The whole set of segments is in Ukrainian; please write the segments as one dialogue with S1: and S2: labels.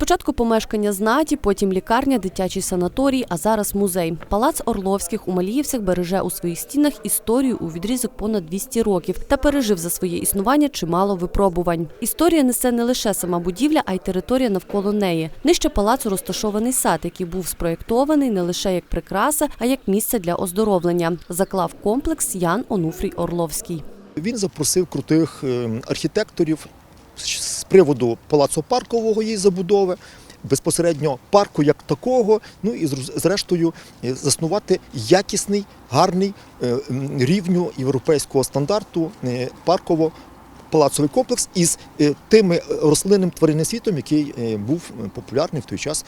S1: Спочатку помешкання знаті, потім лікарня, дитячий санаторій, а зараз музей. Палац Орловських у Маліївцях береже у своїх стінах історію у відрізок понад 200 років та пережив за своє існування чимало випробувань. Історія несе не лише сама будівля, а й територія навколо неї. Нижче палацу розташований сад, який був спроєктований не лише як прикраса, а як місце для оздоровлення. Заклав комплекс Ян Онуфрій Орловський.
S2: Він запросив крутих е, архітекторів приводу палацу паркового її забудови, безпосередньо парку як такого. Ну і зрештою е, заснувати якісний, гарний е, рівню європейського стандарту е, парково. Палацовий комплекс із тими рослинним тваринним світом, який був популярний в той час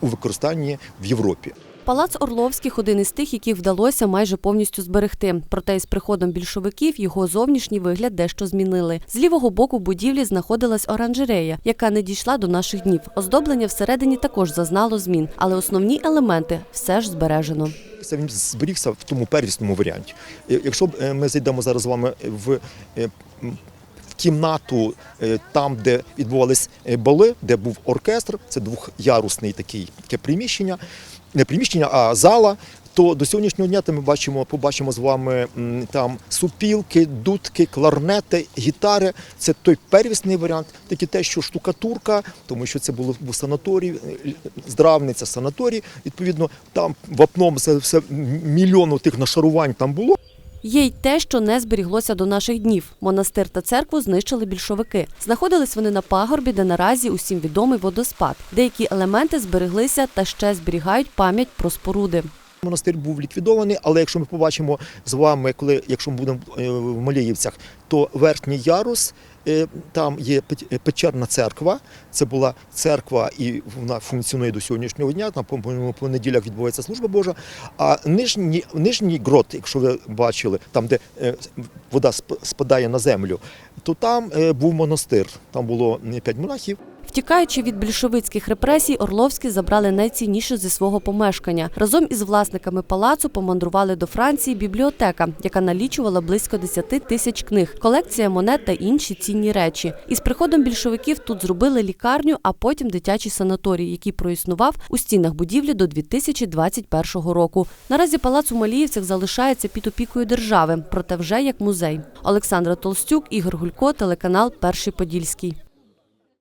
S2: у використанні в Європі.
S1: Палац Орловських один із тих, яких вдалося майже повністю зберегти. Проте із приходом більшовиків його зовнішній вигляд дещо змінили. З лівого боку будівлі знаходилась оранжерея, яка не дійшла до наших днів. Оздоблення всередині також зазнало змін, але основні елементи все ж збережено.
S2: Це він зберігся в тому первісному варіанті. Е, Якщо е, ми зайдемо зараз з вами в, е, кімнату е, там, де відбувались е, бали, де був оркестр, це двохярусний такий таке приміщення, не приміщення, а зала. То до сьогоднішнього дня ми бачимо, побачимо з вами там супілки, дудки, кларнети, гітари. Це той первісний варіант, такі те, що штукатурка, тому що це було був санаторій, е, здравниця, санаторій. Відповідно, там вапном все, все мільйону тих нашарувань там було.
S1: Є й те, що не зберіглося до наших днів. Монастир та церкву знищили більшовики. Знаходились вони на пагорбі, де наразі усім відомий водоспад. Деякі елементи збереглися та ще зберігають пам'ять про споруди.
S2: Монастир був ліквідований, але якщо ми побачимо з вами, коли якщо ми будемо е, в Маліївцях, то верхній ярус. Е, Там є е, печерна церква. Це була церква, і вона функціонує до сьогоднішнього дня. Там по, по- по відбувається служба Божа. А нижній, нижній грот, якщо ви бачили, там де е, вода сп- спадає на землю, то там був монастир. Там було п'ять монахів.
S1: Втікаючи від більшовицьких репресій, Орловські забрали найцінніше зі свого помешкання. Разом із власниками палацу помандрували до Франції бібліотека, яка налічувала близько 10 тисяч книг, колекція монет та інші цінні речі. Із приходом більшовиків тут зробили лікарню, а потім дитячий санаторій, який проіснував у стінах будівлі до 2021 року. Наразі палац у Маліївцях залишається під опікою держави, проте вже як музей. Олександра Толстюк, Ігор Гулько, телеканал Перший Подільський.